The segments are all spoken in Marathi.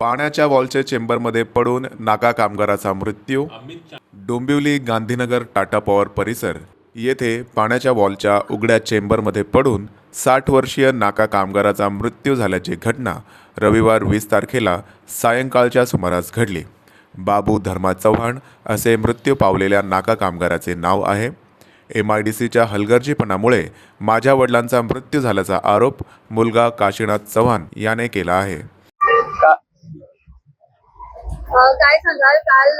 पाण्याच्या वॉलच्या चेंबरमध्ये पडून नाका कामगाराचा मृत्यू. डोंबिवली गांधीनगर टाटा पॉवर परिसर येथे पाण्याच्या वॉलच्या उघड्या चेंबरमध्ये पडून साठ वर्षीय नाका कामगाराचा मृत्यू झाल्याची घटना रविवार वीस तारखेला सायंकाळच्या सुमारास घडली. बाबू धर्मा चव्हाण असे मृत्यू पावलेल्या नाका कामगाराचे नाव आहे. एम आय डी सीच्या हलगर्जीपणामुळे माझ्या वडिलांचा मृत्यू झाल्याचा आरोप मुलगा काशीनाथ चव्हाण याने केला आहे. काय सांगाल? काल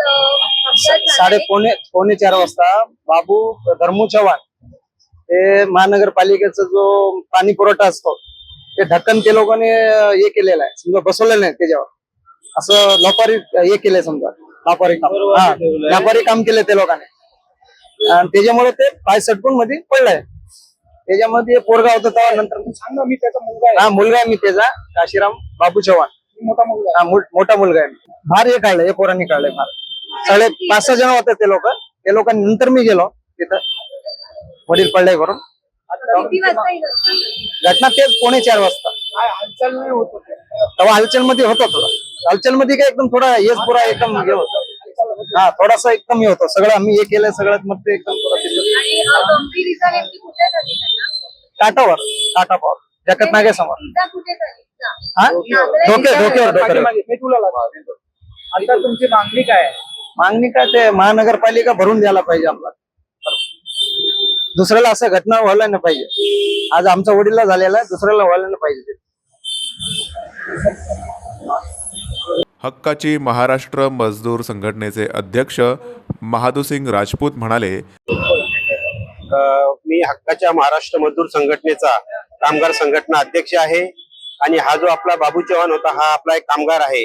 साडे. पोणे पोणे चार वाजता बाबू धर्मू चव्हाण हे महानगरपालिकेचा जो पाणी पुरवठा असतो ते ढक्कन ते लोकांनी हे केलेलं आहे. समजा बसवलेलं नाही त्याच्यावर. असं लपारी हे केलंय समजा. लापारी काम. हा, व्यापारी काम केलंय ते लोकांनी. आणि त्याच्यामुळे ते पाय सटकून मध्ये पडलंय. त्याच्यामध्ये पोरगा होता तेव्हा नंतर सांगा मी त्याचा मुलगा हा मुलगा आहे मी त्याचा काशीराम बाबू चव्हाण. हा मोठा मुलगा आहे. फार हे काढलंय हे पोरांनी काढलंय फार. सगळे पाच सहा जण होते ते लोक. ते लोकांनी नंतर मी गेलो तिथं. वडील पडले करून किती वाजता ही घटना घडली? घटना तेच पोणे चार वाजता. हालचाल नाही होत तेव्हा हालचाल मध्ये होता थोडा. हालचाल मध्ये काय एकदम थोडा हेच पुरा एकदम हे होतं. हा थोडासा एकदम हे होतं. सगळं आम्ही हे केलं सगळं मग ते एकदम पुरा तिथं आणि अ, गंभीर इजा नेमकी कुठे झाली त्यांना? टाटावर टाटा पॉवर जगत नागे समोर. इजा कुठे झाली? हा? डोके डोक्यावर आता तुमची मागणी काय आहे? मागणी काय ते महानगरपालिका भरून द्यायला पाहिजे आपल्याला दुसऱ्याला असं घटना व्हायला नाही पाहिजे. आज आमच्या वडीलला झालेला आहे दुसऱ्याला व्हायला नाही पाहिजे. ते. हक्काची महाराष्ट्र मजदूर संघटनेचे अध्यक्ष महादुसिंग राजपूत म्हणाले अ, मी हक्काच्या महाराष्ट्र मजदूर संघटनेचा कामगार संघटना अध्यक्ष आहे. आणि हा जो आपला बाबू चव्हाण होता हा आपला एक कामगार आहे.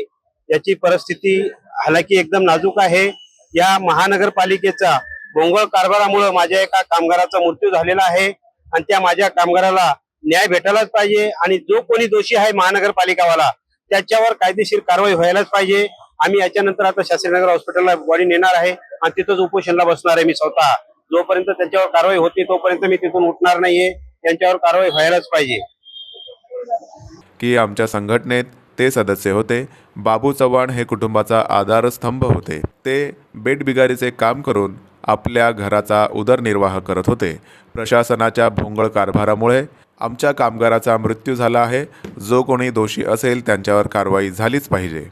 याची परिस्थिती हालाकी एकदम नाजूक आहे. या महानगरपालिकेचा भोंगळ कारभारामुळे माझ्या एका कामगाराचा मृत्यू झालेला आहे आणि त्या माझ्या कामगाराला न्याय भेटायलाच पाहिजे आणि जो कोणी दोषी आहे महानगरपालिकावाला त्याच्यावर कायदेशीर कारवाई व्हायलाच पाहिजे. आम्ही याच्यानंतर आता शास्त्रीनगर हॉस्पिटलला बॉडी नेणार आहे आणि तिथंच उपोषणला बसणार आहे मी स्वतः. जोपर्यंत त्याच्यावर कारवाई होती तोपर्यंत मी तिथून उठणार नाहीये. त्यांच्यावर कारवाई व्हायलाच पाहिजे. की आमच्या संघटनेत ते सदस्य होते. बाबू चव्हाण हे कुटुंबाचा आधारस्तंभ होते. ते बेटबिगारीचे काम करून आपल्या घराचा उदरनिर्वाह करत होते. प्रशासनाच्या भोंगळ कारभारामुळे आमच्या कामगाराचा मृत्यू झाला आहे. जो कोणी दोषी असेल त्यांच्यावर कारवाई झालीच पाहिजे.